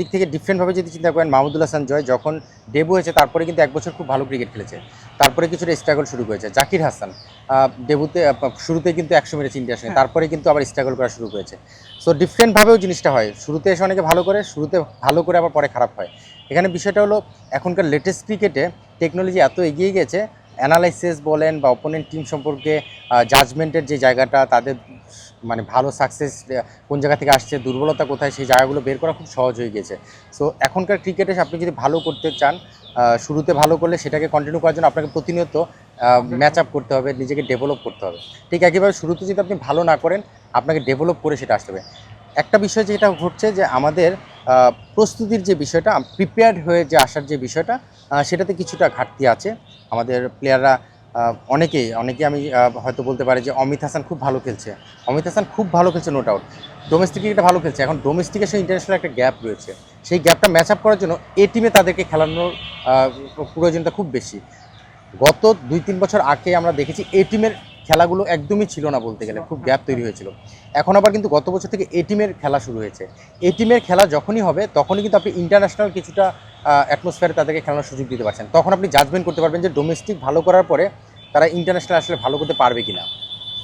দিক থেকে ডিফারেন্টভাবে যদি চিন্তা করেন মাহমুদুল হাসান জয় যখন ডেবু হয়েছে তারপরে কিন্তু এক বছর খুব ভালো ক্রিকেট খেলেছে। তারপরে কিছুটা স্ট্রাগল শুরু করেছে। জাকির হাসান ডেবুতে শুরুতে কিন্তু একশো মেরেছে ইন্ডিয়ার সঙ্গে তারপরে কিন্তু আবার স্ট্রাগল করা শুরু করেছে। সো ডিফারেন্টভাবেও জিনিসটা হয়। শুরুতে এসে অনেকে ভালো করে শুরুতে ভালো করে আবার পরে খারাপ হয়। এখানে বিষয়টা হলো এখনকার লেটেস্ট ক্রিকেটে টেকনোলজি এত এগিয়ে গেছে অ্যানালাইসিস বলেন বা অপোনেন্ট টিম সম্পর্কে জাজমেন্টের যে জায়গাটা তাদের মানে ভালো সাকসেস কোন জায়গা থেকে আসছে দুর্বলতা কোথায় সেই জায়গাগুলো বের করা খুব সহজ হয়ে গেছে। সো এখনকার ক্রিকেটে আপনি যদি ভালো করতে চান শুরুতে ভালো করলে সেটাকে কন্টিনিউ করার জন্য আপনাকে প্রতিনিয়ত ম্যাচ আপ করতে হবে নিজেকে ডেভেলপ করতে হবে। ঠিক একইভাবে শুরুতে যদি আপনি ভালো না করেন আপনাকে ডেভেলপ করে সেটা আসতে হবে। একটা বিষয় যেটা ঘটছে যে আমাদের প্রস্তুতির যে বিষয়টা প্রিপেয়ার্ড হয়ে যে আসার যে বিষয়টা সেটাতে কিছুটা ঘাটতি আছে। আমাদের প্লেয়াররা অনেকেই অনেকে আমি হয়তো বলতে পারি যে অমিত হাসান খুব ভালো খেলছে। অমিত হাসান খুব ভালো খেলছে নো ডাউট ডোমেস্টিক ক্রিকেটে ভালো খেলছে। এখন ডোমেস্টিকের সঙ্গে ইন্টারন্যাশনাল একটা গ্যাপ রয়েছে। সেই গ্যাপটা ম্যাচ আপ করার জন্য এ টিমে তাদেরকে খেলানোর প্রয়োজনটা খুব বেশি। গত দুই তিন বছর আগে আমরা দেখেছি এ টিমের খেলাগুলো একদমই ছিল না বলতে গেলে, খুব গ্যাপ তৈরি হয়েছিল। এখন আবার কিন্তু গত বছর থেকে এ টিমের খেলা শুরু হয়েছে। এ টিমের খেলা যখনই হবে, তখনই কিন্তু আপনি ইন্টারন্যাশনাল কিছুটা অ্যাটমসফিয়ারে তাদেরকে খেলানোর সুযোগ দিতে পারছেন। তখন আপনি জাজমেন্ট করতে পারবেন যে ডোমেস্টিক ভালো করার পরে তারা ইন্টারন্যাশনাল আসলে ভালো করতে পারবে কিনা।